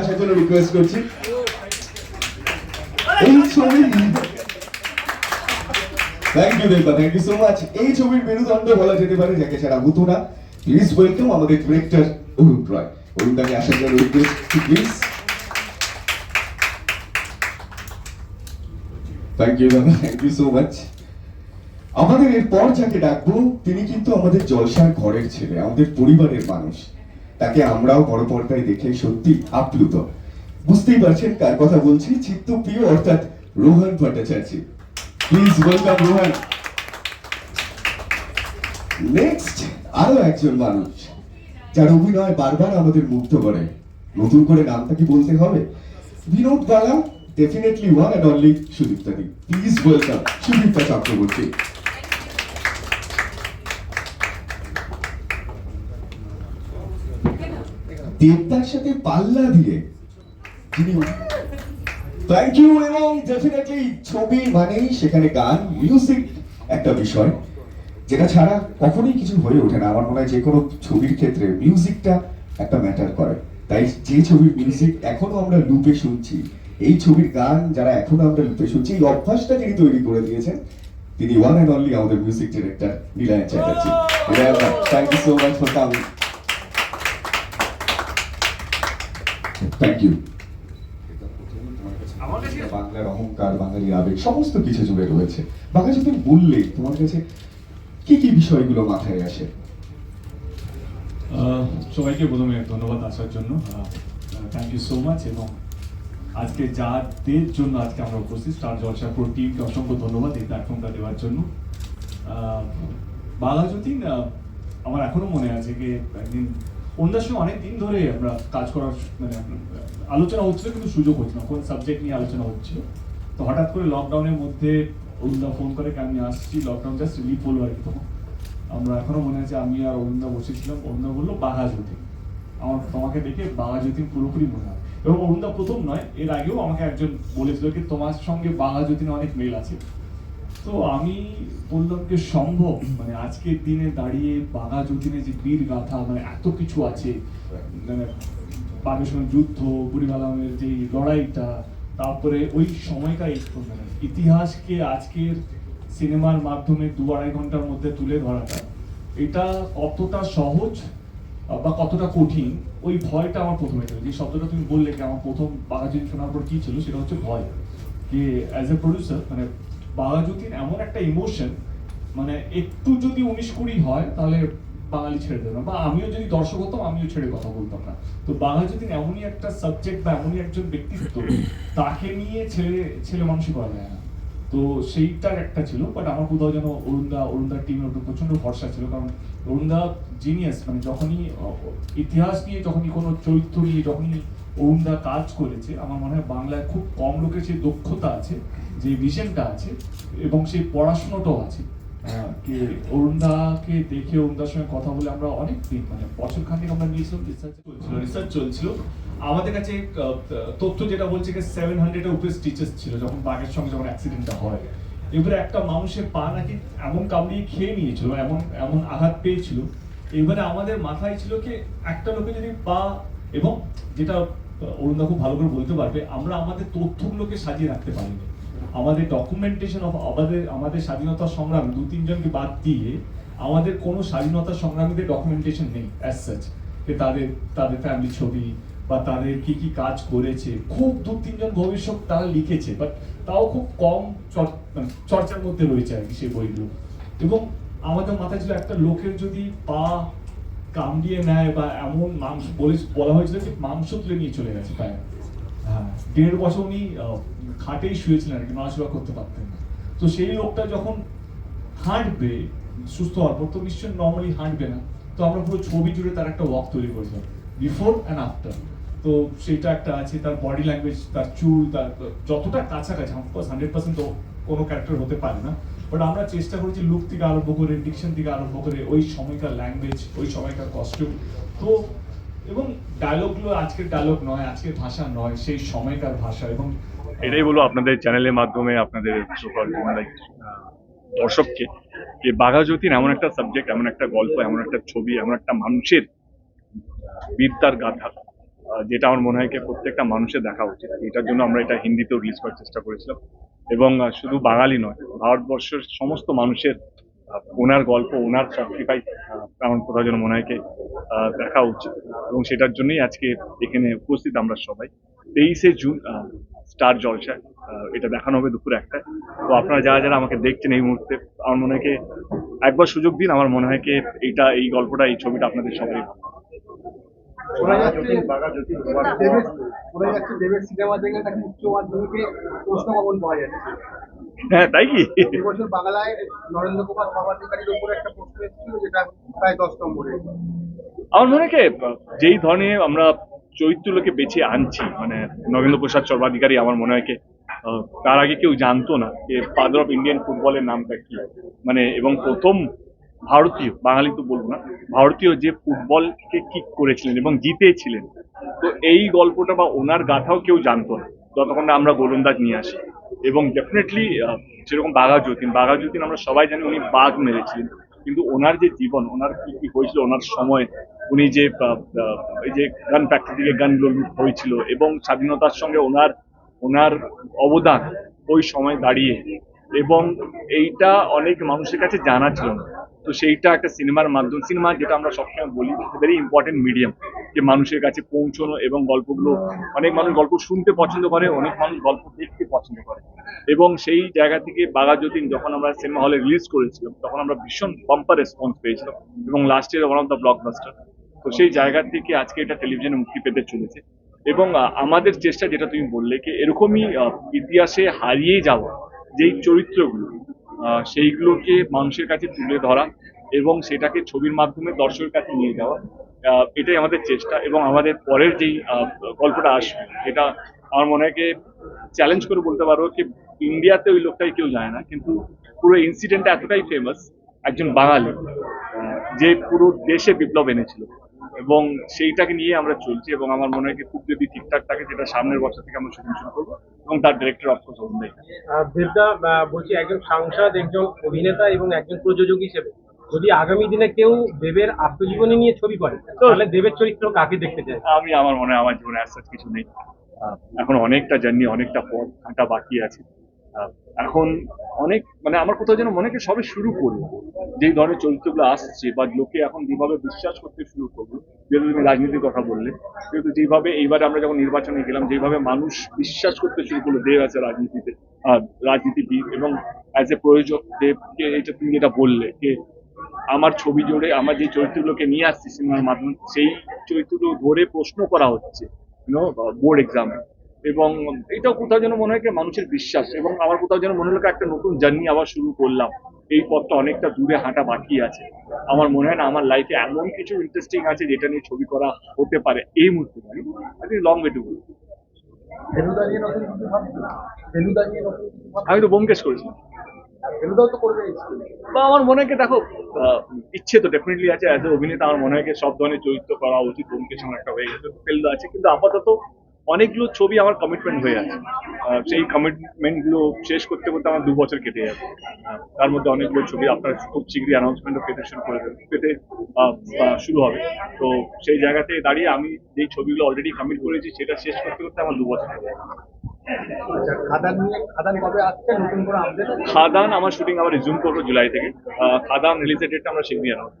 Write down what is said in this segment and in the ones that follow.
আসার জন্য রিকোয়েস্ট করছি। এই ছবি thank you thank you so much এই ছবির মেরুদণ্ড বলা যেতে পারে যাকে ছাড়া হতো না। প্লিজ ওয়েলকাম আমাদের ডিরেক্টর অরুণ রয়। অরুণ দাকে আসার জন্য রিকোয়েস্ট প্লিজ থ্যাংক ইউ দাদা থ্যাংক ইউ সো মাচ আমাদের এরপর যাকে ডাকবো, তিনি কিন্তু আমাদের জলসার ঘরের ছেলে, আমাদের পরিবারের মানুষ। তাকে আমরাও বড় পর্দায় দেখে সত্যি আপ্লুত। বুঝতেই পারছেন কার কথা বলছি? চিত্তপ্রিয় অর্থাৎ Rohan Bhattacharya. Please welcome Rohan. Next আরও একজন মানুষ, যার অভিনয় বারবার আমাদের মুগ্ধ করে। নতুন করে নামটা কি বলতে হবে? Binod Bala definitely one and only Sudipta di. Please welcome Sudipta Chakraborty. দেবদার সাথে পাল্লা দিয়ে। থ্যাংক ইউ এবং ডেফিনেটলি ছবি মানেই সেখানে গান মিউজিক একটা বিষয়, যেটা ছাড়া কখনোই কিছু হয়ে ওঠে না। আমার মনে হয় যে কোনো ছবির ক্ষেত্রে মিউজিকটা একটা ম্যাটার করে। তাই যে ছবির মিউজিক এখনও আমরা লুপে শুনছি, এই ছবির গান যারা এখনও আমরা লুপে শুনছি, এই অভ্যাসটা যিনি তৈরি করে দিয়েছেন, তিনি ওয়ান অ্যান্ড অনলি আমাদের music director Nilayan Chatterjee. Thank you so much for coming thank you বাংলার অহংকার বাঙালির আবেগ সমস্ত কিছু জুড়ে রয়েছে। বাংলা যদি বললে তোমার কাছে কি কি বিষয়গুলো মাথায় আসে? সবাইকে প্রথমে ধন্যবাদ আসার জন্য। থ্যাংক ইউ সো মাচ এবং আজকে যাদের জন্য আজকে আমরা উপস্থিত স্টার জলসা পুরো টিমকে অসংখ্য ধন্যবাদ এই প্ল্যাটফর্মটা দেওয়ার জন্য। বাঘা যতীন আমার এখনও মনে আছে যে একদিন অন্যার সঙ্গে অনেক দিন ধরে আমরা কাজ করার মানে আলোচনা হচ্ছিল, কিন্তু সুযোগ হচ্ছিল না। কোন সাবজেক্ট নিয়ে আলোচনা হচ্ছিল। তো হঠাৎ করে লকডাউনের মধ্যে অরুণদা ফোন করে কি আমি আসছি? লকডাউন জাস্ট রিলিফ হলো আর কি তখন। আমরা এখনও মনে আছে, আমি আর অরুণদা বসেছিলাম। অরুণদা বলল বাঘা যতীন আমার তোমাকে দেখে বাঘা যতীন পুরোপুরি মনে হয়। এবং অরুণদা প্রথম নয়, এর আগেও আমাকে একজন বলেছিল কি, তোমার সঙ্গে বাঘা যতীন অনেক মেল আছে। তো আমি বললাম যে সম্ভব মানে আজকের দিনে দাঁড়িয়ে বাঘা যতীনের যে বীর গাথা মানে এত কিছু আছে মানে বাঘের সঙ্গে যুদ্ধ বুড়িমালামের যে লড়াইটা, তারপরে ওই সময়কার মানে ইতিহাসকে আজকের সিনেমার মাধ্যমে দু আড়াই ঘণ্টার মধ্যে তুলে ধরাটা, এটা কতটা সহজ বা কতটা কঠিন, ওই ভয়টা আমার প্রথমে ছিল। যে শব্দটা তুমি বললে কি আমার প্রথম বাঘাযতীন শোনার পর কি ছিল, সেটা হচ্ছে ভয়। যে অ্যাজ এ প্রডিউসার মানে বাঘাযতীন এমন একটা ইমোশন মানে একটু যদি উনিশ কুড়ি হয়, তাহলে বাঙালি ছেড়ে দেবে বা আমিও যদি দর্শক হতাম আমিও ছেড়ে কথা বলতাম না। তো বাঘাযতীন এমনই একটা সাবজেক্ট বা এমনই একজন ব্যক্তিত্ব, তাকে নিয়ে ছেলে ছেলে মানুষই করা যায় না। তো সেইটার একটা ছিল বাট আমার কোথাও যেন অরুণদা, অরুণদার টিমের উপর প্রচণ্ড ভরসা ছিল, কারণ অরুণদা জিনিয়াস মানে যখনই ইতিহাস নিয়ে যখনই কোনো চরিত্র নিয়ে, যখনই অরুণদা কাজ করেছে আমার মনে হয় বাংলায় খুব কম লোকের সেই দক্ষতা আছে যে ভিশনটা আছে এবং সেই পড়াশোনাটাও আছে। আহ, কি? অরুণদাকে দেখে অরুণদার সঙ্গে কথা বলে আমরা অনেক দিন মানে বছর খানিক আমরা নিয়েছিলাম রিসার্চ চলছিল রিসার্চ চলছিল। আমাদের কাছে তথ্য যেটা বলছে যে সেভেন হান্ড্রেডের উপরে স্টিচেস ছিল যখন বাঘের সঙ্গে যখন অ্যাক্সিডেন্টটা হয়। এবারে একটা মানুষের পা নাকি এমন কামড়িয়ে খেয়ে নিয়েছিল এমন এমন আঘাত পেয়েছিল। এবারে আমাদের মাথায় ছিল কি একটা লোকে যদি পা এবং যেটা অরুণদা খুব ভালো করে বলতে পারবে, আমরা আমাদের তথ্যগুলোকে সাজিয়ে রাখতে পারিনি আমাদের ডকুমেন্টেশন অফ আমাদের আমাদের স্বাধীনতা সংগ্রাম, দু তিনজনকে বাদ দিয়ে আমাদের কোনো স্বাধীনতা সংগ্রামীদের ডকুমেন্টেশন নেই অ্যাজ সাচ যে তাদের তাদের ফ্যামিলি ছবি বা তাদের কি কি কাজ করেছে। খুব দু তিনজন ভবিষ্যৎ তারা লিখেছে বাট তাও খুব কম মানে চর্চার মধ্যে রয়েছে আর কি সেই বইগুলো। এবং আমাদের মাথায় ছিল একটা লোকের যদি পা কামড়িয়ে নেয় বা এমন মাংস বলে হয়েছিল যে মাংস তুলে নিয়ে চলে গেছে পায়ে হ্যাঁ দেড় বছর উনি খাটেই শুয়েছিলেন আর কি, নড়াচড়া করতে পারতেন না। তো সেই লোকটা যখন হাঁটবে, সুস্থ হওয়ার পর, তো নিশ্চয়ই নর্মালি হাঁটবে না। তো আমরা পুরো ছবি জুড়ে তার একটা ওয়াক তৈরি করেছিলাম বিফোর অ্যান্ড আফটার তো সেটা একটা আছে, তার বডি ল্যাঙ্গুয়েজ তার চুল, তার, যতটা কাছাকাছি হান্ড্রেড পার্সেন্ট তো কোনো ক্যারেক্টার হতে পারে না। বাট আমরা চেষ্টা করেছি লুক থেকে আরম্ভ করে ডিকশন থেকে আরম্ভ করে, ওই সময়কার ল্যাঙ্গুয়েজ ওই সময়কার কস্টিউম তো এবং ডায়লগগুলো আজকের ডায়লগ নয়, আজকের ভাষা নয়, সেই সময়কার ভাষা এবং এটাই বলব আপনাদের চ্যানেলের মাধ্যমে আপনাদের দর্শককে যে বাঘা যতীন এমন একটা সাবজেক্ট এমন একটা গল্প, এমন একটা ছবি, এমন একটা মানুষের বিদ্যার গাথা। যেটা আমার মনে হয় প্রত্যেকটা মানুষের দেখা উচিত। এটার জন্য আমরা এটা হিন্দিতেও রিলিজ করার চেষ্টা করেছিলাম। এবং শুধু বাঙালি নয়, ভারতবর্ষের সমস্ত মানুষের ওনার গল্প, ওনার স্যাক্রিফাইস আমার কোথাও যেন মনে হয় দেখা উচিত। এবং সেটার জন্যই আজকে এখানে উপস্থিত আমরা সবাই। তেইশে জুন স্টার জলসায় এটা দেখানো হবে দুপুর একটায়। তো আপনারা যারা যারা আমাকে দেখছেন এই মুহূর্তে, আমার মনে হয় একবার সুযোগ দিন, আমার মনে হয় কি, এইটা, এই গল্পটা, এই ছবিটা আপনাদের সবাই শোনা যাচ্ছে দেবের শোনা যাচ্ছে দেবের সিনেমা থেকে তাকে উচ্চ মাধ্যমিকে প্রশ্ন কমন পাওয়া যাচ্ছে। হ্যাঁ তাই কি? এবছর বাংলায় নরেন্দ্র কুমার সর্বাধিকারীর উপরে একটা প্রশ্ন এসেছিল যেটা প্রায় দশ নম্বরে। আমার মনে হয় কি, যেই ধরনের আমরা চরিত্রগুলোকে বেছে আনছি মানে নগেন্দ্র প্রসাদ সর্বাধিকারী আমার মনে হয় কি, আহ, তার আগে কেউ জানতো না যে ফাদার অফ ইন্ডিয়ান ফুটবলের নামটা কি। মানে এবং প্রথম ভারতীয়, বাঙালি তো বলব না, ভারতীয় যে ফুটবলকে কিক করেছিলেন এবং জিতেছিলেন, তো এই গল্পটা বা ওনার গাথাও কেউ জানতো না, যতক্ষণ না আমরা গোলন্দাজ নিয়ে আসি। এবং ডেফিনেটলি যেরকম বাঘা যতীন বাঘা যতীন আমরা সবাই জানি উনি বাঘ মেরেছিলেন, কিন্তু ওনার যে জীবন, ওনার কি কি হয়েছিল, ওনার সময়, উনি যে এই যে গান ফ্যাক্টরি থেকে গানগুলো হয়েছিল এবং স্বাধীনতার সঙ্গে ওনার ওনার অবদান ওই সময় দাঁড়িয়ে এবং এইটা অনেক মানুষের কাছে জানা ছিল না। তো সেইটা একটা সিনেমার মাধ্যম। সিনেমা যেটা আমরা সবসময় বলি ভেরি ইম্পর্টেন্ট মিডিয়াম যে মানুষের কাছে পৌঁছানো এবং গল্পগুলো, অনেক মানুষ গল্প শুনতে পছন্দ করে, অনেক মানুষ গল্প দেখতে পছন্দ করে। এবং সেই জায়গা থেকে বাঘা যতীন যখন আমরা সিনেমা হলে রিলিজ করেছিলাম, তখন আমরা ভীষণ বাম্পার রেসপন্স পেয়েছিলাম এবং last year one of the blockbuster তো সেই জায়গা থেকে আজকে এটা টেলিভিশনে মুক্তি পেতে চলেছে। এবং আমাদের চেষ্টা যেটা তুমি বললে কি এরকমই ইতিহাসে হারিয়ে যাওয়া যেই চরিত্রগুলো সেইগুলোকে মানুষের কাছে তুলে ধরা এবং সেটাকে ছবির মাধ্যমে দর্শকের কাছে নিয়ে যাওয়া এটাই আমাদের চেষ্টা এবং আমাদের পরের যেই গল্পটা আসবে, এটা আমার মনে হয় চ্যালেঞ্জ করে বলতে পারব কি ইন্ডিয়াতে ওই লোকটাই কেউ জানে না, কিন্তু পুরো ইনসিডেন্টটা এতটাই ফেমাস একজন বাঙালি যে পুরো দেশে বিপ্লব এনেছিল। এবং সেইটাকে নিয়ে আমরা চলছি এবং আমার মনে হয় খুব যদি ঠিকঠাক থাকে যেটা সামনের বছর থেকে আমরা শুটিং শুরু করব এবং তার ডিরেক্টর অফকোর্স অরুণ দাই। দেবদা বলছি একজন সাংসদ একজন অভিনেতা এবং একজন প্রযোজক হিসেবে যদি আগামী দিনে কেউ দেবের আত্মজীবনী নিয়ে ছবি করে তাহলে দেবের চরিত্র কাকে দেখতে চায়? আমি আমার মনে হয় আমার জীবনে অ্যাজ কিছু নেই। এখন অনেকটা জার্নি অনেকটা পথ হাঁটা বাকি আছে। এখন অনেক মানে আমার কোথাও যেন মনে সবে শুরু করল যেই ধরনের চরিত্রগুলো আসছে বা লোকে এখন যেভাবে বিশ্বাস করতে শুরু করল, যেহেতু তুমি রাজনীতির কথা বললে কিন্তু যেভাবে এইবারে আমরা যখন নির্বাচনে গেলাম, যেভাবে মানুষ বিশ্বাস করতে শুরু করল দেব আছে রাজনীতিতে রাজনীতিবিদ এবং অ্যাজ এ প্রয়োজক দেবকে এটা তুমি যেটা বললে যে আমার ছবি জোরে আমার যে চরিত্রগুলোকে নিয়ে আসছি সিনেমার মাধ্যমে, সেই চরিত্রগুলো ধরে প্রশ্ন করা হচ্ছে। বোর্ড এক্সামে এবং এটাও কোথাও যেন মনে হয় মানুষের বিশ্বাস এবং আমার কোথাও যেন মনে হলো একটা নতুন জার্নি আবার শুরু করলাম। এই পথটা অনেকটা দূরে হাঁটা বাকি আছে। আমার মনে হয় না আমার লাইফে এমন কিছু ইন্টারেস্টিং আছে যেটা নিয়ে ছবি করা হতে পারে এই মুহূর্তে। দাঁড়িয়ে লং ওয়ে টু আমি তো বোমকেশ করেছি বা আমার মনে হয় দেখো ইচ্ছে তো ডেফিনেটলি আছে অ্যাজ এ অভিনেতা, আমার মনে হয় সব ধরনের চরিত্র করা উচিত ব্যোমকেশ আমার একটা হয়ে গেছে। ফেলদা আছে। কিন্তু আপাতত অনেকগুলো ছবি আমার কমিটমেন্ট হয়ে আছে। সেই কমিটমেন্টগুলো শেষ করতে করতে আমার দু বছর কেটে যাবে। তার মধ্যে অনেকগুলো ছবি আপনার খুব শীঘ্রই অ্যানাউন্সমেন্টও পেতে শুরু করে দেবেন। পেতে শুরু হবে। তো সেই জায়গাতে দাঁড়িয়ে আমি যেই ছবিগুলো অলরেডি কমিট করেছি সেটা শেষ করতে করতে আমার দু বছর কেটে যাবে। আচ্ছা খাদান আমার শুটিং আবার রিজুম করব জুলাই থেকে। খাদান রিলিজের ডেটটা আমরা শীঘ্রই অ্যানাউন্স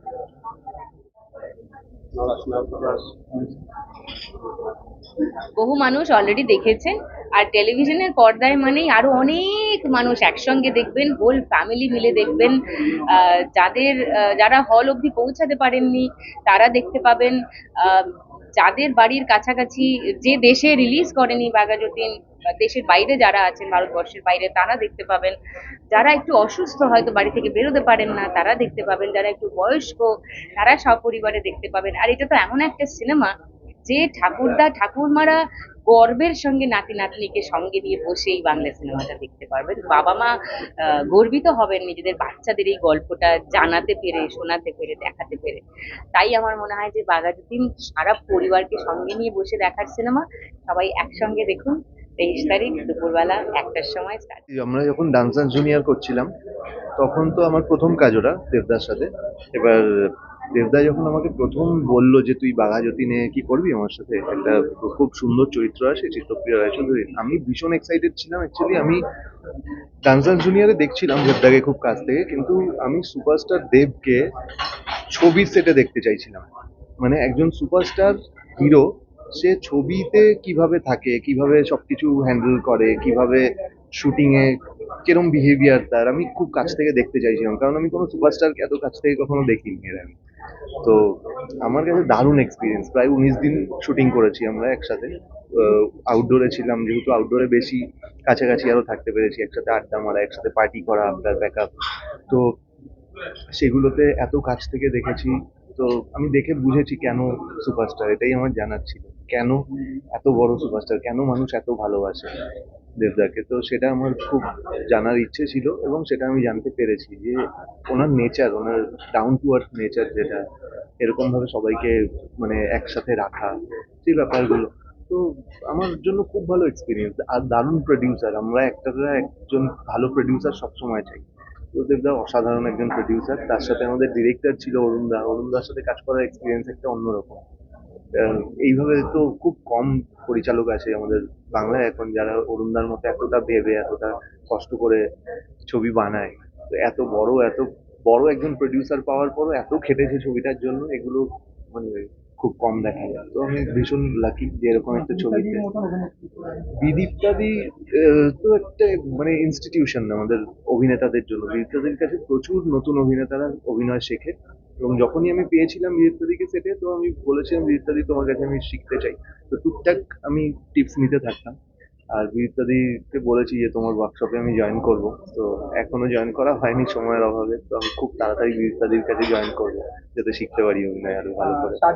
বহু মানুষ অলরেডি দেখেছেন আর টেলিভিশনের পর্দায় মানেই আরও অনেক মানুষ একসঙ্গে দেখবেন হোল ফ্যামিলি মিলে দেখবেন যাদের যারা হল অবধি পৌঁছাতে পারেননি, তারা দেখতে পাবেন যাদের বাড়ির কাছাকাছি যে দেশে রিলিজ করেনি বাঘাযতীন দেশের বাইরে যারা আছেন ভারতবর্ষের বাইরে, তারা দেখতে পাবেন, যারা একটু অসুস্থ হয়তো বাড়ি থেকে বেরোতে পারেন না, তারা দেখতে পাবেন, যারা একটু বয়স্ক, তারা সপরিবারে দেখতে পাবেন। আর এটা তো এমন একটা সিনেমা যে ঠাকুরদা, ঠাকুরমারা গর্বের সঙ্গে নাতি নাতনিকে সঙ্গে নিয়ে বসে এই বাংলা সিনেমাটা দেখতে পারবেন বাবা মা গর্বিত হবেন নিজেদের বাচ্চাদের এই গল্পটা জানাতে পেরে, শোনাতে পেরে, দেখাতে পেরে। তাই আমার মনে হয় যে বাঘাযতীন সারা পরিবারকে সঙ্গে নিয়ে বসে দেখার সিনেমা সবাই একসঙ্গে দেখুন। তেইশ তারিখ দুপুরবেলা একটার সময় আমরা যখন ডান্সার জুনিয়র করছিলাম, তখন তো আমার প্রথম কাজ ওটা দেবদার সাথে। এবার দেবদা যখন আমাকে প্রথম বলল যে, তুই বাঘা যতীনে কি করবি আমার সাথে? একটা খুব সুন্দর চরিত্র আছে, চিত্রপ্রিয় রায়চৌধুরী। আমি ভীষণ এক্সাইটেড ছিলাম অ্যাকচুয়ালি আমি ডান্সার জুনিয়রে দেখছিলাম দেবদাকে খুব কাছ থেকে, কিন্তু আমি সুপারস্টার দেবকে ছবির সেটে দেখতে চাইছিলাম। মানে একজন সুপারস্টার হিরো সে ছবিতে কীভাবে থাকে, কীভাবে সবকিছু হ্যান্ডেল করে, কীভাবে শুটিং এ কিরম বিহেভিয়ার তার? আমি খুব কাছ থেকে দেখতে চাইছিলাম, কারণ আমি কোনো সুপারস্টারকে এত কাছ থেকে কখনো দেখিনি এর আগে তো আমার কাছে দারুণ এক্সপিরিয়েন্স প্রায় উনিশ দিন শুটিং করেছি আমরা একসাথে। আউটডোরে ছিলাম, যেহেতু আউটডোরে বেশি কাছাকাছি আরও থাকতে পেরেছি, একসাথে আড্ডা মারা, একসাথে পার্টি করা আফটার ব্যাকআপ তো সেগুলোতে এত কাছ থেকে দেখেছি, তো আমি দেখে বুঝেছি কেন সুপারস্টার এটাই আমার জানার ছিল। কেন এত বড় সুপারস্টার কেন মানুষ এত ভালোবাসে দেবদাকে? তো সেটা আমার খুব জানার ইচ্ছে ছিল এবং সেটা আমি জানতে পেরেছি যে ওনার নেচার ওনার ডাউন টু আর্থ নেচার যেটা এরকম ভাবে সবাইকে মানে একসাথে রাখা, সেই ব্যাপারগুলো। তো আমার জন্য খুব ভালো এক্সপিরিয়েন্স আর দারুণ প্রডিউসার আমরা একটা একজন ভালো প্রডিউসার সবসময় চাই। তো দেবদা অসাধারণ একজন প্রডিউসার তার সাথে আমাদের ডিরেক্টর ছিল অরুণদা। অরুণদার সাথে কাজ করার এক্সপিরিয়েন্স একটা অন্যরকম। এইভাবে তো খুব কম পরিচালক আছে আমাদের বাংলায় এখন যারা অরুণদার মতো এতটা ভেবে এতটা কষ্ট করে ছবি বানায়। তো এত বড় এত বড় একজন প্রডিউসার পাওয়ার পরও এত খেটেছে ছবিটার জন্য এগুলো মানে খুব কম দেখা যায়। তো আমি ভীষণ লাকি যে এরকম একটা ছবিতে বিদীপ্তাদি তো একটা মানে ইনস্টিটিউশন আমাদের অভিনেতাদের জন্য। বিদীপ্তাদির কাছে প্রচুর নতুন অভিনেতারা অভিনয় শেখে। এবং যখনই আমি পেয়েছিলাম বিদীপ্তাদিকে সেটে তো আমি বলেছিলাম বিদীপ্তাদি তোমার কাছে আমি শিখতে চাই। তো টুকটাক আমি টিপস নিতে থাকতাম। আর বিদীপ্তাদিকে বলেছি যে তোমার ওয়ার্কশপে আমি জয়েন করব। তো এখনও জয়েন করা হয়নি সময়ের অভাবে। তো আমি খুব তাড়াতাড়ি বিদীপ্তাদির কাছে জয়েন করব যাতে শিখতে পারি অভিনয় আরও ভালো করে। স্টার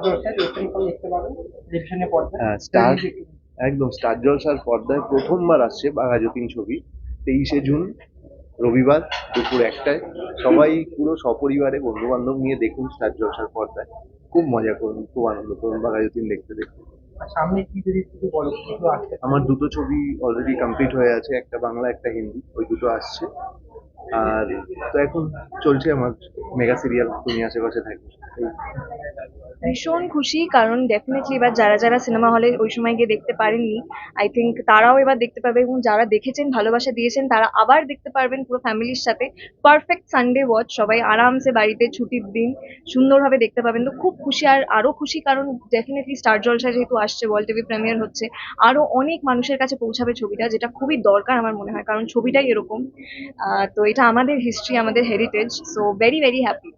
হ্যাঁ স্টার একদম স্টার জলসার পর্দায় প্রথমবার আসছে বাঘা যতীন ছবি তেইশে জুন। রবিবার দুপুর একটায়। সবাই পুরো সপরিবারে বন্ধু বান্ধব নিয়ে দেখুন স্টার জলসার পর্দায়। খুব মজা করুন খুব আনন্দ করুন বাঘা যতীন দেখতে দেখতে সামনে কি যদি কিছু বলো আমার দুটো ছবি অলরেডি কমপ্লিট হয়ে আছে একটা বাংলা একটা হিন্দি ওই দুটো আসছে। আর তো এখন চলছে আমার মেগা সিরিয়াল তুমি আশেপাশে থাকি এই ভীষণ খুশি, কারণ ডেফিনেটলি এবার যারা যারা সিনেমা হলে ওই সময় গিয়ে দেখতে পারেননি আই থিঙ্ক তারাও এবার দেখতে পাবে এবং যারা দেখেছেন, ভালোবাসা দিয়েছেন, তারা আবার দেখতে পারবেন পুরো ফ্যামিলির সাথে। পারফেক্ট সানডে ওয়াচ সবাই আরামসে বাড়িতে ছুটির দিন সুন্দরভাবে দেখতে পাবেন। তো খুব খুশি আর আরও খুশি, কারণ ডেফিনেটলি স্টার জলসা যেহেতু আসছে ওয়ার্ল্ড টিভি প্রিমিয়ার হচ্ছে আরও অনেক মানুষের কাছে পৌঁছাবে ছবিটা, যেটা খুবই দরকার আমার মনে হয়, কারণ ছবিটাই এরকম। তো এটা আমাদের হিস্ট্রি আমাদের heritage so very very happy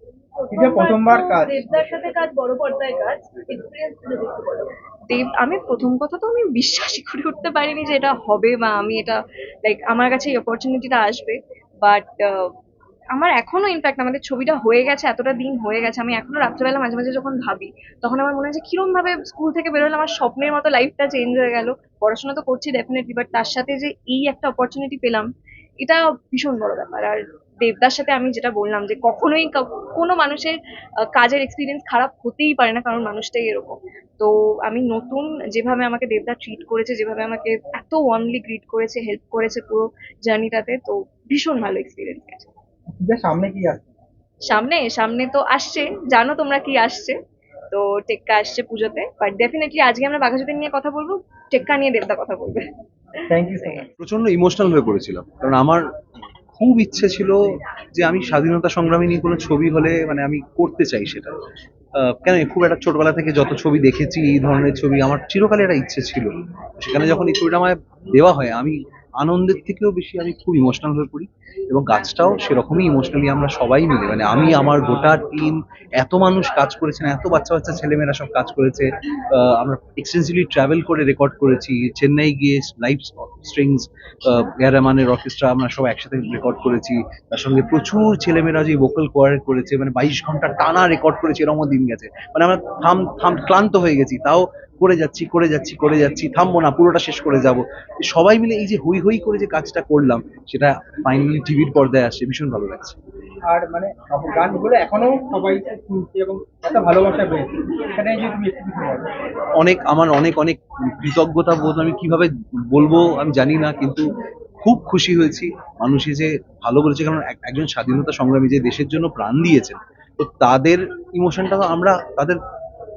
এটা প্রথমবার কাজ। দেবদার সাথে কাজ বড় পর্দায় কাজ এক্সপিরিয়েন্স দেব আমি প্রথম কথা তো আমি বিশ্বাসই করে উঠতে পারিনি যে এটা হবে বা আমি এটা লাইক আমার কাছে এই অপরচুনিটিটা আসবে। বাট আমার এখনও ইনফ্যাক্ট আমাদের ছবিটা হয়ে গেছে এতটা দিন হয়ে গেছে। আমি এখনও রাত্রেবেলা মাঝে মাঝে যখন ভাবি তখন আমার মনে হয় যে কিরম ভাবে স্কুল থেকে বেরোলে আমার স্বপ্নের মতো লাইফটা চেঞ্জ হয়ে গেল। পড়াশোনা তো করছি ডেফিনেটলি বাট তার সাথে যে এই একটা অপরচুনিটি পেলাম এটা ভীষণ বড় ব্যাপার। আর দেবদার সাথে আমি যেটা বললাম যে কখনোই কোনো মানুষের কাজের এক্সপিরিয়েন্স খারাপ হতেই পারে না কারণ মানুষটাই এরকম। তো আমি নতুন যেভাবে আমাকে দেবদা ট্রিট করেছে যেভাবে আমাকে এত ওয়ার্মলি গ্রিট করেছে হেল্প করেছে পুরো জার্নিটাতে তো ভীষণ ভালো এক্সপিরিয়েন্স গেছে সামনে কি আসছে সামনে সামনে তো আসছে জানো তোমরা কি আসছে? তো টেক্কা আসছে পুজোতে বাট ডেফিনেটলি আজকে আমরা বাঘাযতীন নিয়ে কথা বলব টেক্কা নিয়ে দেবদা কথা বলবে। থ্যাংক ইউ প্রচণ্ড ইমোশনাল হয়ে পড়েছিলাম কারণ আমার খুব ইচ্ছে ছিল যে আমি স্বাধীনতা সংগ্রামী নিয়ে কোনো ছবি হলে মানে আমি করতে চাই সেটা। কেন? খুব একটা ছোটবেলা থেকে যত ছবি দেখেছি, এই ধরনের ছবি, আমার চিরকালে একটা ইচ্ছে ছিল। সেখানে যখন এই ছবিটা আমায় দেওয়া হয়, আমি আনন্দের থেকেও বেশি আমি খুব ইমোশনাল হয়ে পড়ি এবং কাজটাও সেরকমই ইমোশনালি আমরা সবাই মিলে। মানে আমি, আমার গোটা টিম এত মানুষ কাজ করেছেন এত বাচ্চা বাচ্চা ছেলেমেয়েরা সব কাজ করেছে আমরা এক্সটেন্সিভলি ট্রাভেল করে রেকর্ড করেছি, চেন্নাই গিয়ে লাইভ স্ট্রিংস গ্যারামানের অর্কেস্ট্রা আমরা সব একসাথে রেকর্ড করেছি। তার সঙ্গে প্রচুর ছেলেমেয়েরা যে ভোকাল কোয়ার করেছে মানে বাইশ ঘণ্টা টানা রেকর্ড করেছে, এরকমও দিন গেছে। মানে আমরা থাম থাম, ক্লান্ত হয়ে গেছি। তাও করে যাচ্ছি করে যাচ্ছি করে যাচ্ছি থামবো না পুরোটা শেষ করে যাব। সবাই মিলে এই যে হই হই করে যে কাজটা করলাম সেটা ফাইনালি টিভির পর্দায় আসছে ভীষণ ভালো লাগছে। আর মানে গানগুলো এখনও সবাই শুনছে এবং এত ভালোবাসা পেয়েছে। যে তুমি অনেক আমার অনেক অনেক কৃতজ্ঞতা বোধ আমি কীভাবে বলব আমি জানি না কিন্তু খুব খুশি হয়েছি। মানুষে যে ভালো বলেছে কারণ এক- একজন স্বাধীনতা সংগ্রামী যে দেশের জন্য প্রাণ দিয়েছেন তো তাদের ইমোশনটা তো আমরা তাদের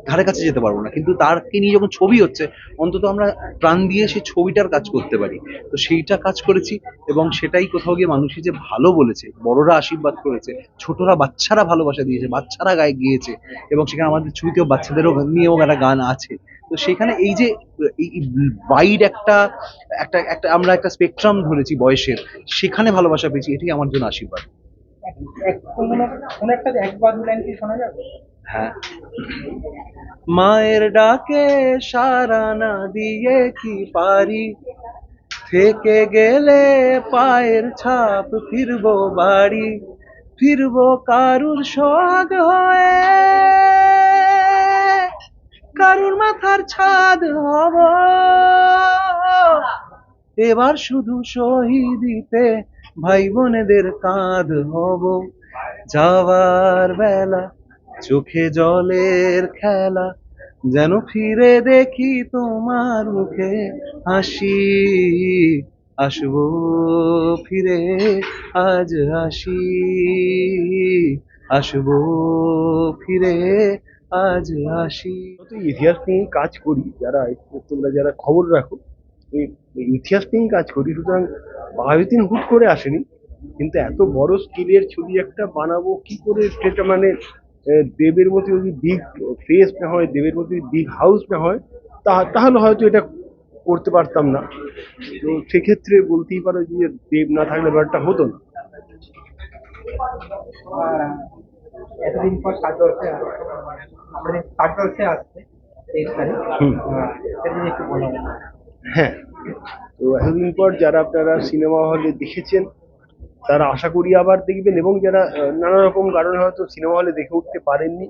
ধারে কাছে যেতে পারব না। কিন্তু তারকে নিয়ে যখন ছবি হচ্ছে, অন্তত আমরা প্রাণ দিয়ে সেই ছবিটার কাজ করতে পারি। তো সেইটা কাজ করেছি এবং সেটাই কোথাও গিয়ে মানুষই যে ভালো বলেছে, বড়রা আশীর্বাদ করেছে, ছোটরা বাচ্চারা ভালোবাসা দিয়েছে, বাচ্চারা গায়ে গিয়েছে এবং সেখানে আমাদের ছবিতেও বাচ্চাদেরও নিয়েও একটা গান আছে। তো সেখানে এই যে ওয়াইড একটা একটা একটা, আমরা একটা স্পেকট্রাম ধরেছি বয়সের, সেখানে ভালোবাসা পেয়েছি, এটাই আমার জন্য আশীর্বাদ। একটা একবার শোনা যাবে? হ্যাঁ। মায়ের ডাকে সারা না দিয়ে কি পারি? থেকে গেলে পায়ের ছাপ ফিরবো বাড়ি, ফিরবো কারুর সোহাগ হয়ে। কারুর মাথার ছাদ হব। এবার শুধু শহীদিতে ভাই বোনেদের কাঁধ হব। যাওয়ার বেলা চোখে জলের খেলা, যেন ফিরে দেখি তোমার মুখে হাসি। আসব ফিরে, আজ হাসি। আসব ফিরে, আজ হাসি। ইতিহাস নিয়ে কাজ করি, যারা তোমরা যারা খবর রাখো ইতিহাস নিয়েই কাজ করি। সুতরাং বাহাবিদ্দিন হুট করে আসেনি, কিন্তু এত বড় স্কেলের ছবি একটা বানাবো, কি করে সেটা মানে দেবের মতো যদি বিগ ফেস না হয় দেবের মতো যদি বিগ হাউস না হয় তা তাহলে হয়তো এটা করতে পারতাম না। তো সেক্ষেত্রে বলতেই পারো যে দেব না থাকলে ব্যাপারটা হতো না। এতদিন পর সাত বর্ষে আমাদের সাত বর্ষে আসছে হ্যাঁ। তো এতদিন পর যারা আপনারা সিনেমা হলে দেখেছেন তারা আশা করি আবার দেখবেন এবং যারা নানা রকম কারণে হয়তো সিনেমা হলে দেখে উঠতে পারেননি।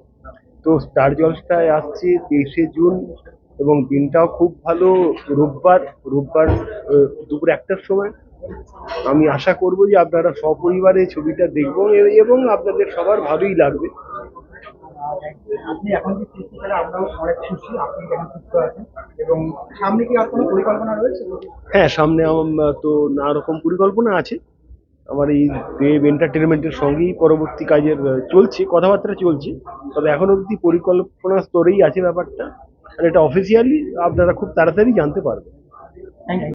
তো স্টার জলসটায় আসছে তেইশে জুন এবং দিনটাও খুব ভালো। রোববার রোববার দুপুর একটার সময়। আমি আশা করব যে আপনারা সপরিবারে ছবিটা দেখবেন এ- এবং আপনাদের সবার ভালোই লাগবে। আপনি এখন যে সুস্থ ছিলেন আমরাও অনেক খুশি আপনি এখন সুস্থ আছেন? এবং সামনে কি আর কোনো পরিকল্পনা রয়েছে? হ্যাঁ সামনে তো নানা রকম পরিকল্পনা আছে। আমার এই দেব এন্টারটেনমেন্টের সঙ্গেই পরবর্তী কাজের চলছে, কথাবার্তা চলছে। তবে এখন অবধি পরিকল্পনা স্তরেই আছে ব্যাপারটা। আর এটা অফিসিয়ালি আপনারা খুব তাড়াতাড়ি জানতে পারবেন। Thank you